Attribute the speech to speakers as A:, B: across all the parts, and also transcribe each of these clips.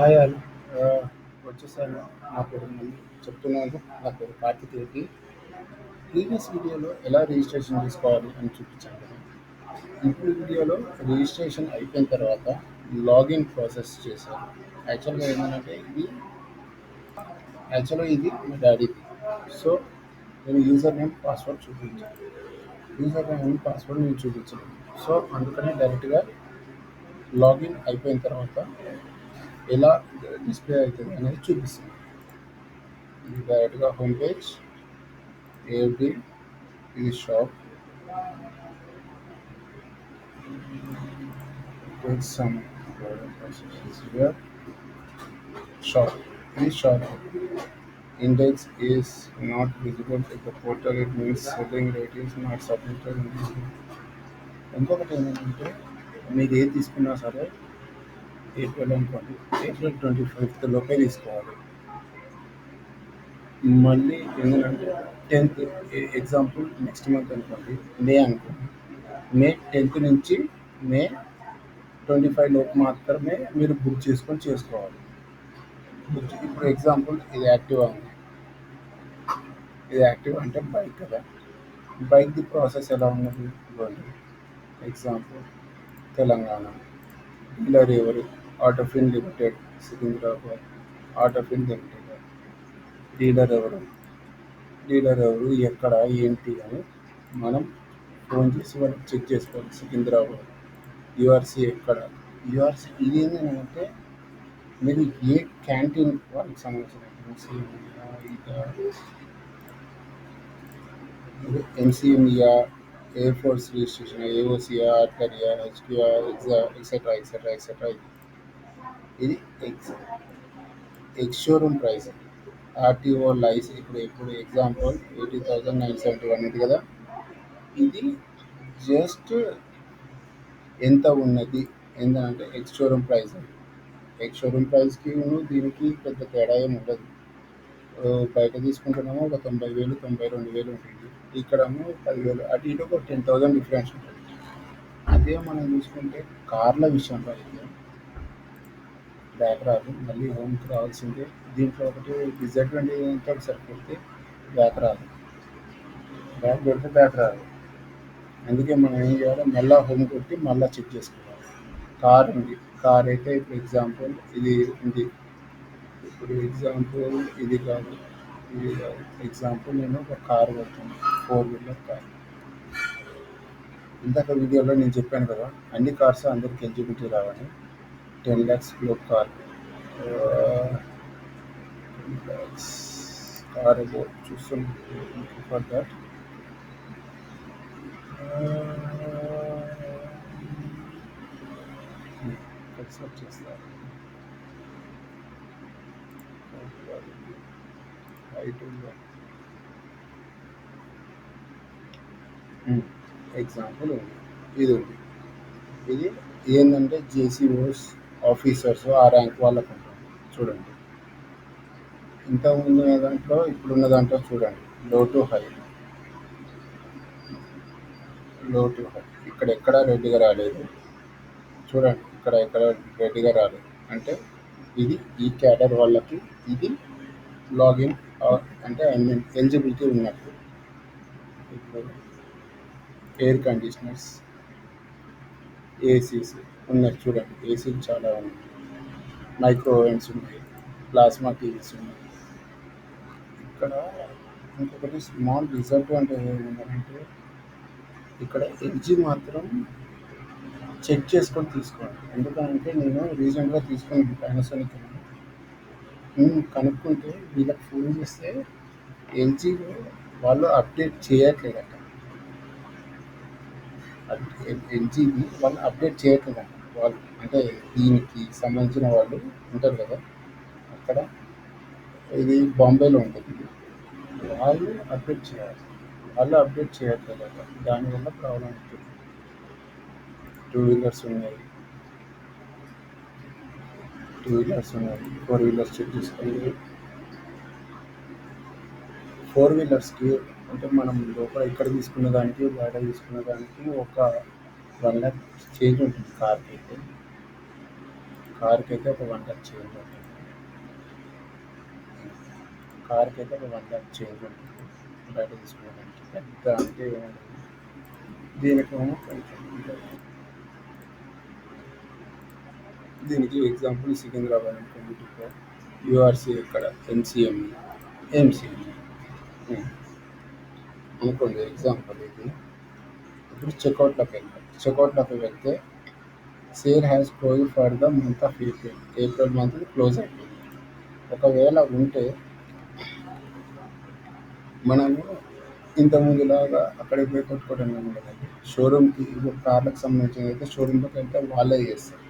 A: Hi all వచ్చేసాను. నా పేరు మళ్ళీ చెప్తున్నాను. నా పేరు కార్తిక్ రెడ్డి. ప్రీవియస్ వీడియోలో ఎలా రిజిస్ట్రేషన్ చేసుకోవాలి అని చూపించాను ఇప్పుడు వీడియోలో రిజిస్ట్రేషన్ అయిపోయిన తర్వాత లాగిన్ ప్రాసెస్ చేశాను. యాక్చువల్‌గా ఏంటంటే ఇది యాక్చువల్‌గా ఇది మా డాడీ సో, నేను యూజర్ నేమ్, పాస్వర్డ్ చూపించాను. యూజర్ నేమ్, పాస్వర్డ్ నేను చూపించాను సో, అందుకనే డైరెక్ట్‌గా లాగిన్ అయిపోయిన తర్వాత ఎలా డిస్‌ప్లే అయితది అనేది చూపిస్తాను. ఇది డైరెక్ట్‌గా హోమ్ పేజ్. ఏఎఫ్‌డి ఇది shop. Take some processes here. Shop. This shop index is not visible in the portal. It means selling rate is not submitted in this. ఇంకొకటి ఏంటంటే మీరు ఏది తీసుకున్నా సరే ఏప్రిల్ అనుకోండి ఏప్రిల్ ట్వంటీ ఫిఫ్త్ లోపే తీసుకోవాలి. మళ్ళీ ఏంటంటే టెన్త్ ఎగ్జాంపుల్ నెక్స్ట్ మంత్ అనుకోండి మే అనుకోండి. మే టెన్త్ నుంచి మే ట్వంటీ ఫైవ్ లోపు మాత్రమే మీరు బుక్ చేసుకొని చేసుకోవాలి. బుక్ ఇప్పుడు ఎగ్జాంపుల్ ఇది యాక్టివ్ ఉంది. ఇది యాక్టివ్ అంటే బైక్ కదా. బైక్ది ప్రాసెస్ ఎలా ఉన్నది? ఎగ్జాంపుల్ తెలంగాణ. డీలర్ ఎవరు? Autofin limited Secunderabad Autofin limited dealer ఎవరు? డీలర్ ఎవరు? ఎక్కడ? ఏంటి అని మనం ఫోన్ చేసి వాళ్ళకి చెక్ చేసుకోవాలి. సికింద్రాబాద్ యూఆర్సీ ఎక్కడ? యూఆర్సీ ఇది ఏంటంటే మీరు ఏ క్యాంటీన్ వాళ్ళకి సంబంధించిన ఎంసీఎంఈయా ఎయిర్ ఫోర్స్ రిజిస్ట్రేషన్ ఏఓసియా ఆర్కరియా హెచ్క్యూఆర్ ఎక్సా ఎక్సెట్రా ఎక్సెట్రా ఎక్సెట్రా ఇది ex ex showroom price RTO licence ఇప్పుడు ఇప్పుడు example eighty thousand nine seventy one ఉంది కదా? ఇది జస్ట్ ఎంత ఉన్నది? ఏంటంటే ex showroom price ex showroom ప్రైస్కి దీనికి పెద్ద తేడా ఏమి ఉండదు. బయట తీసుకుంటున్నాము ఒక తొంభై వేలు తొంభై రెండు వేలు ఉంటుంది. ఇక్కడ పదివేలు అటు ఇటు ఒక టెన్ థౌజండ్ డిఫరెన్స్ ఉంటుంది. అదే మనం చూసుకుంటే కార్ల విషయంలో అయితే బ్యాక్ రాదు మళ్ళీ హోమ్కి రావాల్సిందే. దీంట్లో ఒకటి డిసడ్వాంటేజ్ ఏంటో ఒకసారి బ్యాక్ రాదు. బ్యాక్ కొడితే బ్యాక్ రాదు. అందుకే మనం ఏం చేయాలి? మళ్ళీ హోమ్ కొట్టి మళ్ళీ చెక్ చేసుకోవాలి. కార్ ఉంది. కార్ అయితే ఇప్పుడు ఎగ్జాంపుల్ ఇది ఉంది. ఇప్పుడు ఎగ్జాంపుల్ ఇది కాదు. ఇది కాదు. ఎగ్జాంపుల్ నేను ఒక కార్ కొడుతున్నాను ఫోర్ వీలర్ కార్ ఇందాక వీడియోలో నేను చెప్పాను కదా అన్ని కార్స్ అందరికి ఎలిజిబిలిటీ రావాలి. Ten lakhs blue car ten lakhs car చూస్తున్నాం ఫర్ దట్ సెర్చ్ ఎగ్జాంపుల్ ఇది ఉంది ఇది ఏంటంటే జేసీఓస్ ఆఫీసర్స్ ఆ ర్యాంక్ వాళ్ళకు ఉంటుంది చూడండి. ఇంత ముందు దాంట్లో ఇప్పుడున్న దాంట్లో చూడండి. Low to high low to high ఇక్కడ ఎక్కడ రెడ్డిగా రాలేదు. చూడండి. ఇక్కడ ఎక్కడ రెడ్డిగా రాలేదు. అంటే ఇది ఈ క్యాడర్ వాళ్ళకి ఇది లాగిన్ అంటే ఐ మీన్ ఎలిజిబిలిటీ ఉన్నట్టు. ఇప్పుడు ఎయిర్ కండిషనర్స్ ఏసీస్ ఉన్నాయి చూడండి ఏసీలు చాలా ఉన్నాయి మైక్రో ఓవెన్స్ ఉన్నాయి ప్లాస్మా టీవీస్ ఉన్నాయి ఇక్కడ ఇంకొకటి స్మాల్ డిసడ్వాంటేజ్ ఏంటంటే ఇక్కడ ఎల్జీ మాత్రం చెక్ చేసుకొని తీసుకోండి ఎందుకంటే నేను రీసెంట్గా తీసుకుని పానాసోనిక్ నేను కనుక్కుంటే వీళ్ళకి ఫోన్ చేస్తే ఎల్జీలో వాళ్ళు అప్డేట్ చేయట్లేదట ఎల్జీని వాళ్ళు అప్డేట్ చేయట్లేదట వాళ్ళు అంటే దీనికి సంబంధించిన వాళ్ళు ఉంటారు కదా అక్కడ ఇది బాంబేలో ఉంటుంది. వాళ్ళు అప్డేట్ చేయాలి. వాళ్ళు అప్డేట్ చేయట్లేదట దానివల్ల ప్రాబ్లం ఉంటుంది టూ వీలర్స్ ఉన్నాయి. టూ వీలర్స్ ఉన్నాయి. ఫోర్ వీలర్స్ చెక్ చేసుకోండి. ఫోర్ వీలర్స్కి అంటే మనం లోపల ఇక్కడ తీసుకున్న దానికి బయట తీసుకున్న దానికి ఒక వన్ ల్యాక్ చేంజ్ ఉంటుంది కార్కి అయితే కార్కి అయితే ఒక వన్ ల్యాక్ చేంజ్ ఉంటుంది. కార్కి అయితే ఒక వన్ ల్యాక్ చేంజ్ ఉంటుంది. బయట తీసుకోవడానికి పెద్ద అంటే దీనికి దీనికి ఎగ్జాంపుల్ సికింద్రాబాద్ అనుకోండి యూఆర్సీ ఇక్కడ ఎంసీఎం ఎంసీఎం అనుకోండి ఎగ్జాంపుల్ ఇది. ఇప్పుడు చెక్అవుట్లోకి వెళ్ళాలి. చెక్అవుట్లోకి వెళ్తే sale has close for the month of April. April month close అయిపోయింది. ఒకవేళ ఉంటే మనము ఇంతకుముందులాగా అక్కడికి పోయి కొట్టుకోవడం ఉండదండి షోరూమ్కి ఇప్పుడు కార్లకు సంబంధించిన అయితే షోరూమ్లోకి వెళ్తే వాళ్ళే చేస్తారు.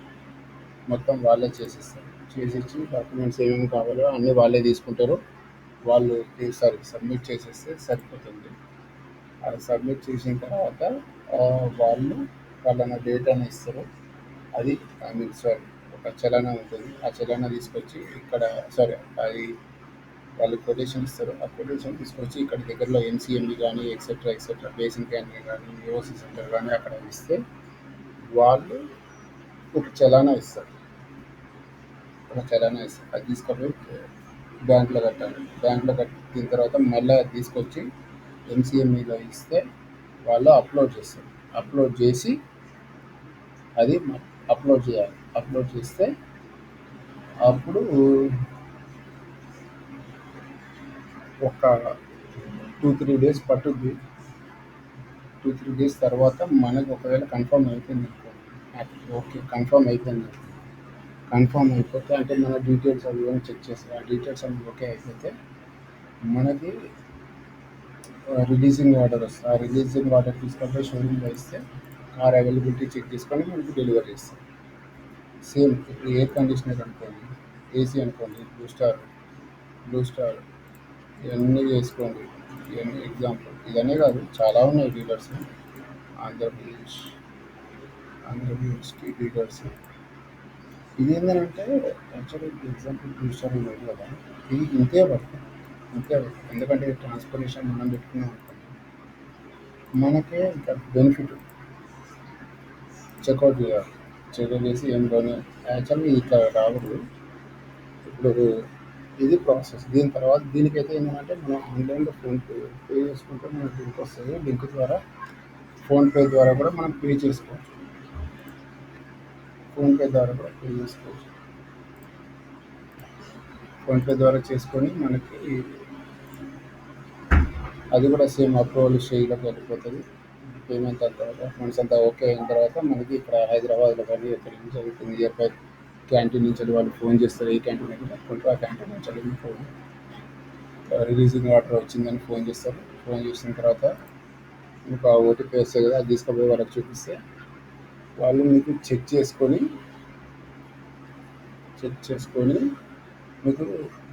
A: మొత్తం వాళ్ళే చేసేస్తారు. చేసిచ్చి డాక్యుమెంట్స్ ఏమేమి కావాలో అన్నీ వాళ్ళే తీసుకుంటారు. వాళ్ళు సారీ సబ్మిట్ చేసేస్తే సరిపోతుంది. అది సబ్మిట్ చేసిన తర్వాత వాళ్ళు వాళ్ళ డేట్ అని ఇస్తారు. అది ఐ మీన్ సారీ ఒక చలానా ఉంటుంది ఆ చలానా తీసుకొచ్చి ఇక్కడ సారీ అది వాళ్ళు కొటేషన్ ఇస్తారు. ఆ కొటేషన్ తీసుకొచ్చి ఇక్కడ దగ్గరలో ఎంసీఎంఈ కానీ ఎక్సెట్రా ఎక్సెట్రా బేసిన్ క్యాంటీన్ కానీ యూఓసి సెంటర్ కానీ అక్కడ ఇస్తే వాళ్ళు ఒక చలానా ఇస్తారు. ఒక చలానా ఇస్తారు. అది తీసుకొని బ్యాంక్లో కట్టాలి. బ్యాంక్లో కట్టిన తర్వాత మళ్ళీ అది తీసుకొచ్చి ఎంసీఎంఈలో ఇస్తే వాళ్ళు అప్లోడ్ చేస్తారు. అప్లోడ్ చేసి అది అప్లోడ్ చేయాలి. అప్లోడ్ చేస్తే అప్పుడు ఒక టూ త్రీ డేస్ పట్టుద్ది. టూ త్రీ డేస్ తర్వాత మనకు ఒకవేళ కన్ఫర్మ్ అయిపోయింది ఓకే కన్ఫర్మ్ అయిపోయింది. కన్ఫర్మ్ అయిపోతే అంటే మన డీటెయిల్స్ అవి ఏమైనా చెక్ చేస్తారు ఆ డీటెయిల్స్ అవి ఓకే అయిపోతే మనకి రిలీజింగ్ ఆర్డర్ వస్తుంది. ఆ రిలీజింగ్ ఆర్డర్ తీసుకొని షోరూమ్లో ఇస్తే కార్ అవైలబిలిటీ చెక్ చేసుకొని మనకి డెలివరీ ఇస్తాం సేమ్ ఇప్పుడు ఎయిర్ కండిషనర్ అనుకోండి ఏసీ అనుకోండి బ్లూ స్టార్ బ్లూ స్టార్ ఇవన్నీ చేసుకోండి ఇవన్నీ ఎగ్జాంపుల్ ఇదనే కాదు చాలా ఉన్నాయి డీలర్స్ ఆంధ్రప్రదేశ్ ఆంధ్రప్రదేశ్కి డీలర్స్ ఇది ఏంటంటే యాక్చువల్లీ ఎగ్జాంపుల్ బ్లూ స్టార్ ఉన్నాయి కదా. ఇది ఇంతే పడుతుంది. అంతే. ఎందుకంటే ట్రాన్స్పోర్టేషన్ మనం పెట్టుకున్నాం మనకే ఇంకా బెనిఫిట్ చెక్అవుట్ చేయాలి. చెక్అవుట్ చేసి ఏం కానీ యాక్చువల్గా ఇక్కడ రావద్దు ఇప్పుడు ఇది ప్రాసెస్ దీని తర్వాత దీనికైతే ఏంటంటే మనం ఆన్లైన్లో ఫోన్పే పే చేసుకుంటే మనకు లింక్ వస్తుంది. లింక్ ద్వారా ఫోన్పే ద్వారా కూడా మనం పే చేసుకోవచ్చు. ఫోన్పే ద్వారా కూడా పే చేసుకోవచ్చు. ఫోన్పే ద్వారా చేసుకొని మనకి అది కూడా సేమ్ అప్రూవల్ స్టేజ్లోకి వెళ్ళిపోతుంది. పేమెంట్ అయిన తర్వాత ఫండ్స్ అంతా ఓకే అయిన తర్వాత మనకి ఇక్కడ హైదరాబాద్లో కానీ ఎక్కడి నుంచి అవుతుంది నియర్ క్యాంటీన్ నుంచి వెళ్ళి వాళ్ళు ఫోన్ చేస్తారు ఏ క్యాంటీన్ అయితే ఆ క్యాంటీన్ నుంచి వెళ్ళి ఫోన్ రిలీజింగ్ ఆర్డర్ వచ్చిందని ఫోన్ చేస్తారు. ఫోన్ చేసిన తర్వాత మీకు ఆ ఓటీపీ వస్తుంది కదా అది తీసుకుపోయి వాళ్ళకి చూపిస్తే వాళ్ళు మీకు చెక్ చేసుకొని చెక్ చేసుకొని మీకు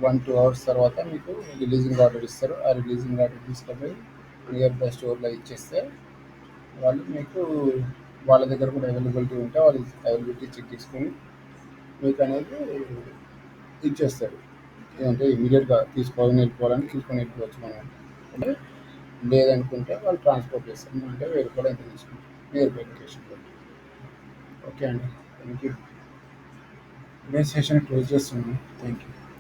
A: వన్ టూ అవర్స్ తర్వాత మీకు రిలీజింగ్ ఆర్డర్ ఇస్తారు. ఆ రిలీజింగ్ ఆర్డర్ తీసుకొని నియర్ బై స్టోర్లో ఇచ్చేస్తే వాళ్ళు మీకు వాళ్ళ దగ్గర కూడా అవైలబిలిటీ ఉంటే వాళ్ళు అవైలబిలిటీ చెక్ చేసుకొని మీకు అనేది ఇచ్చేస్తారు. ఏంటంటే ఇమీడియట్గా తీసుకోవాలని వెళ్ళిపోవాలని తీసుకొని వెళ్ళిపోవచ్చు మనం. అంటే లేదనుకుంటే వాళ్ళు ట్రాన్స్పోర్ట్ చేస్తారు. అంటే వేరు కూడా ఎంత తీసుకుంటారు. నియర్ బై లొకేషన్ ఓకే అండి. థ్యాంక్ యూ ఇదే సెషన్ క్లోజ్ చేస్తున్నాను థ్యాంక్ యూ